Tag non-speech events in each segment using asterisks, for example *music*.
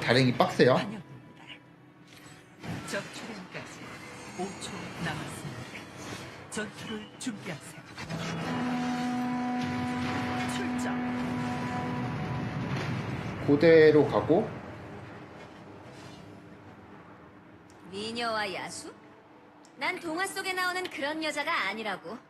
발행이 빡세요. 적출현까지 5초 남았습니다. 전투를 준비하세요. 출정. 고대로 가고 미녀와 야수? 난 동화 속에 나오는 그런 여자가 아니라고.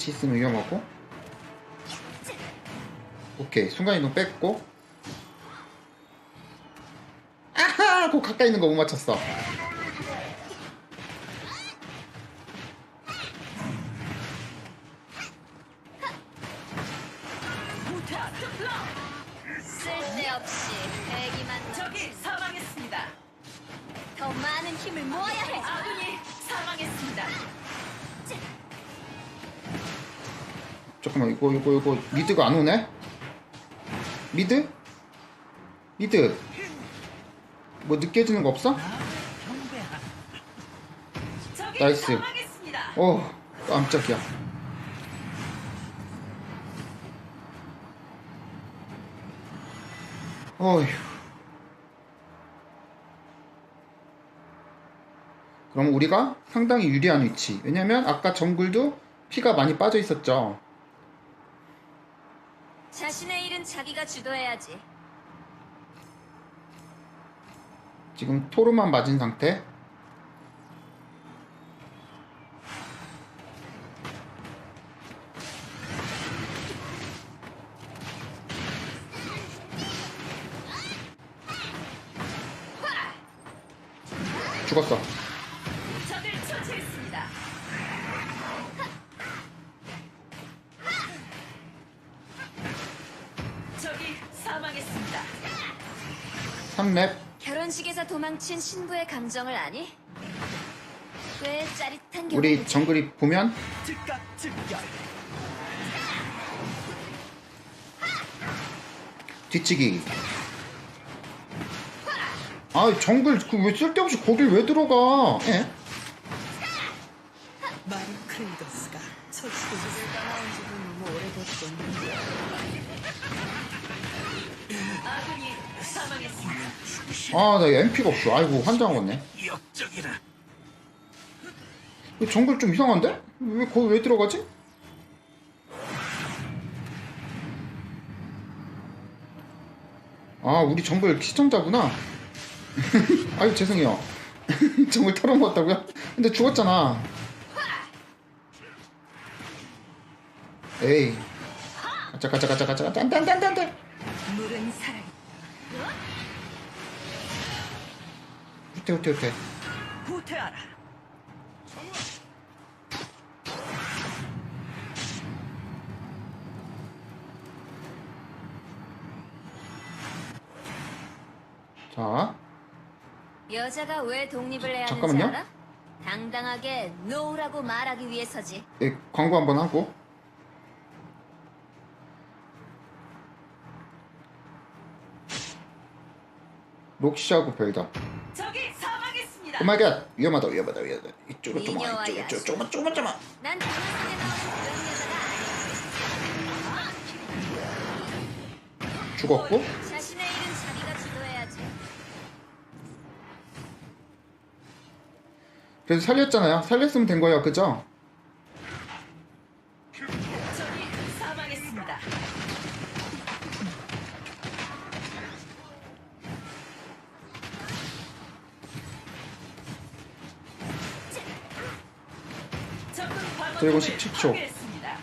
같이 있으면 위험하고 오케이 순간이동 뺐고 아하! 그 가까이 있는 거 못 맞췄어 잠깐만 이거 이거 이거 미드가 안 오네? 미드? 미드 뭐 느껴지는 거 없어? 나이스. 어 깜짝이야 어휴 그럼 우리가 상당히 유리한 위치 왜냐면 아까 정글도 피가 많이 빠져 있었죠 자신의 일은 자기가 주도해야지. 지금 토르만 맞은 상태 죽었어 사망했습니다. 3렙 결혼식에서 도망친 신부의 감정을 아니? 꽤 짜릿한 경험이지. 우리 정글이 보면 즉각 즉결. 뒤치기 아 정글 그왜 쓸데없이 거길 왜 들어가 예? 마린 크레이더스가 처치됐습니다. 떠나온 지는 오래됐군. 아군이 사망했습니다. 아 나 MP가 없어 아이고 환장하겠네 역적이라. 이 정글 좀 이상한데? 왜 거기 왜 들어가지? 아 우리 정글 시청자구나 *laughs* 아유 죄송해요 *laughs* 정글 털어먹었다고요? 근데 죽었잖아 에이 가자 가자 가자 가자 가자 안 돼 안 돼 안 돼 안 돼 물은 살아있다. 후퇴 후퇴 후퇴 후퇴하라. 자 여자가 왜 독립을 해야 하는지 잠깐만요. 알아? 당당하게 노우라고 말하기 위해서지. 예, 광고 한번 하고 록시하고 별다 적이 사망했습니다. 오마이갓 위험하다 위험하다 위험하다. 이쪽으로 미녀와 이쪽으로. 난 나오는 그런 여자가 아니야. 죽었고? 자신의 일은 자기가 주도해야지. 그래서 살렸잖아요. 살렸으면 된 거예요. 그죠? 그리고 방어탑을 17초. 파괴했습니다.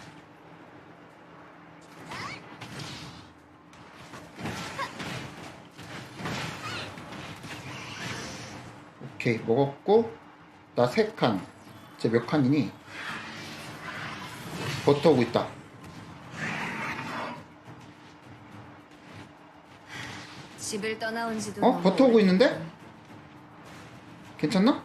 오케이 먹었고 나 세칸 이제 몇 칸이니? 버텨오고 있다 집을 떠나온 지도 어? 버텨오고 오래됐군. 있는데? 괜찮나?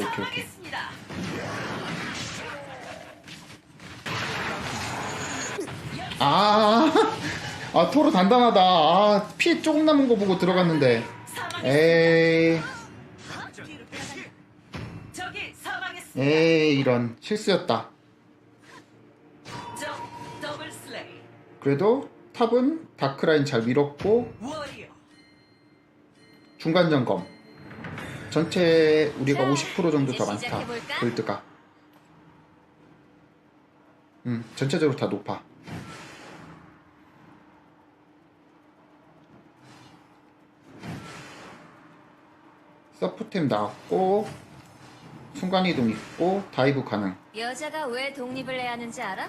사망했습니다. 아, 아 토로 단단하다. 아, 피 조금 남은 거 보고 들어갔는데. 에이. 에이, 이런 실수였다. 그래도 탑은 다크라인 잘 밀었고. 중간 점검. 전체 우리가 자, 50% 정도 더 많다. 골드가. 음, 전체적으로 다 높아. 서프템 나왔고 순간이동 있고 다이브 가능. 여자가 왜 독립을 해야 하는지 알아?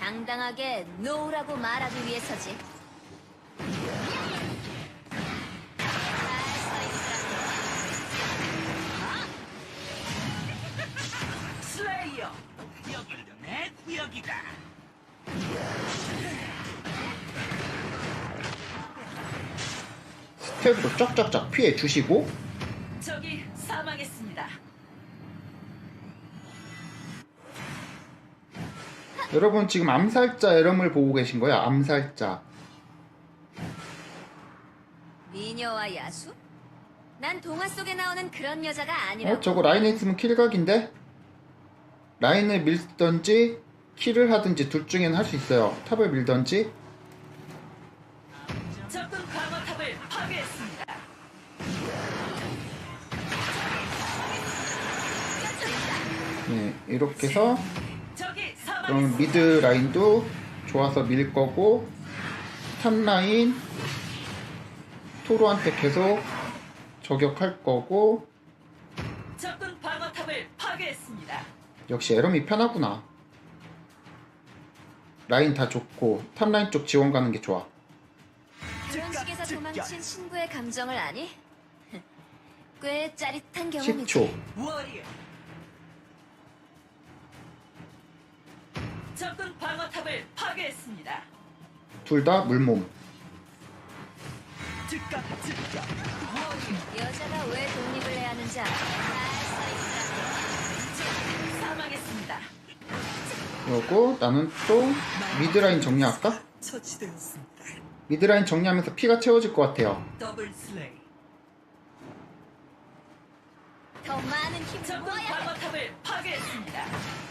당당하게 노라고 말하기 위해서지. 슬레이어. 여기도 내 구역이다. 스텝으로 쫙쫙쫙 피해 주시고 적이 사망했습니다. 여러분 지금 암살자 에럼을 보고 계신 거야 암살자 미녀와 야수? 난 동화 속에 나오는 그런 여자가 아니라고. 어 저거 라인에 있으면 킬각인데 라인을 밀던지 킬을 하든지 둘 중에는 할 수 있어요 탑을 밀던지 적군 방어탑을 파괴했습니다. 네 이렇게 해서 그럼. 미드 라인도 좋아서 밀 거고 탑 라인 토로한테 계속 저격할 거고 적군 방어탑을 파괴했습니다. 역시 에럼이 편하구나 라인 다 좋고 탑 라인 쪽 지원 가는 게 좋아 그런 식에서 도망친 신부의 감정을 아니? *laughs* 꽤 짜릿한 경험이지. 10초 워리어. 적군 방어탑을 파괴했습니다. 둘 다 물몸 즉각 즉각. 여자가 왜 독립을 해야 하는지 알아? 잘 사망했습니다. 그러고 나는 또 미드 라인 정리할까? 처치되었습니다. 미드 라인 정리하면서 피가 채워질 것 같아요 더블 슬레이. 더 많은 힘을 적군 모아야 해. 방어탑을 파괴했습니다.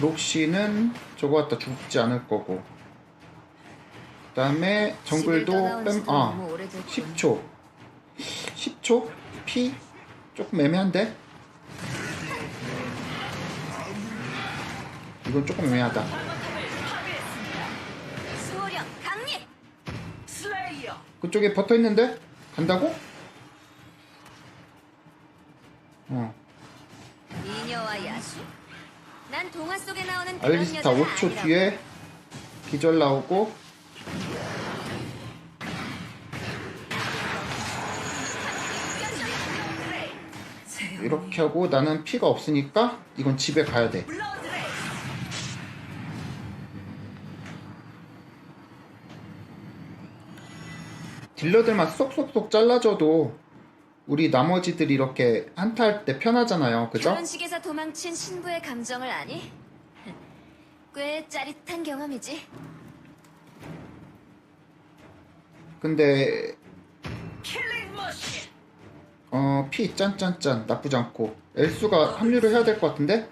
록시는 저거 갖다 죽지 않을 거고 그 다음에 정글도 뺨.. 아 너무 오래됐군. 10초 10초? 피? 조금 애매한데? 이건 조금 애매하다. 그쪽에 붙어있는데? 간다고? 어 미녀와 야수? 난 동화 속에 나오는 그런 알리스타 여자가 5초 아니라고. 뒤에 기절 나오고 이렇게 하고 나는 피가 없으니까 이건 집에 가야 돼. 딜러들만 쏙쏙쏙 잘라줘도 우리 나머지들이 이렇게 한타 할 때 편하잖아요 그죠? 결혼식에서 도망친 신부의 감정을 아니? 꽤 짜릿한 경험이지. 근데. 어, 피 짠짠짠 나쁘지 않고 엘수가 합류를 해야 될 것 같은데?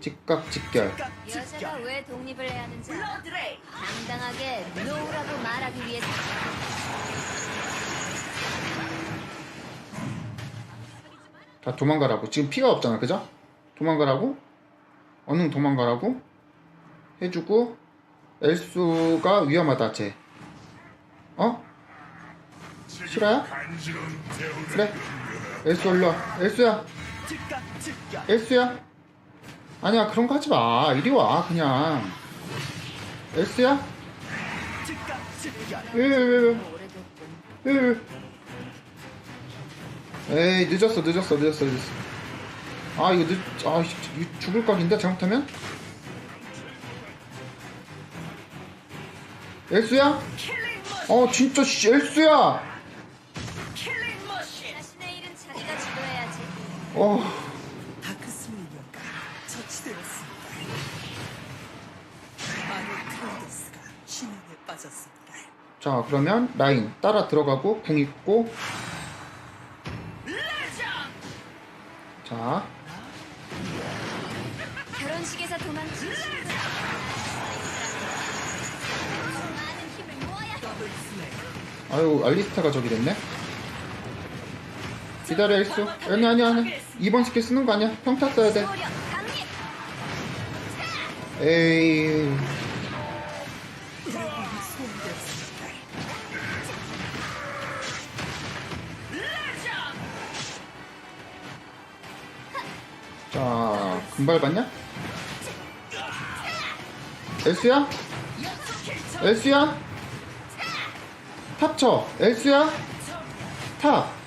직각 직결 여자가. 왜 독립을 해야 하는지 알아? 당당하게 노라고 말하기 위해서. 다 도망가라고 지금 피가 없잖아 그죠? 도망가라고 언능 도망가라고 해주고 엘수가 위험하다 쟤 어? 실화야? 그래 엘수 올라와 엘수야. 엘수야 아니야 그런 거 하지 마 이리 와 그냥 엘수야? 즉각 즉각. 왜왜왜왜 오래됐군. 에이 늦었어 늦었어 늦었어 늦었어 아 이거 늦.. 아 죽을 각인데 잘못하면? 엘수야? 어 진짜 씨 엘수야. 어. 자 그러면 라인 따라 들어가고 궁 있고 자. 결혼식에서 도망친. 아유 알리스타가 저기 됐네? 기다려 일수 아니 아니 아니 2번 스킬 쓰는 거 아니야? 평타 써야 돼. 에이 자 금발 봤냐? 엘수야? 엘수야? 탑 쳐 엘수야? 탑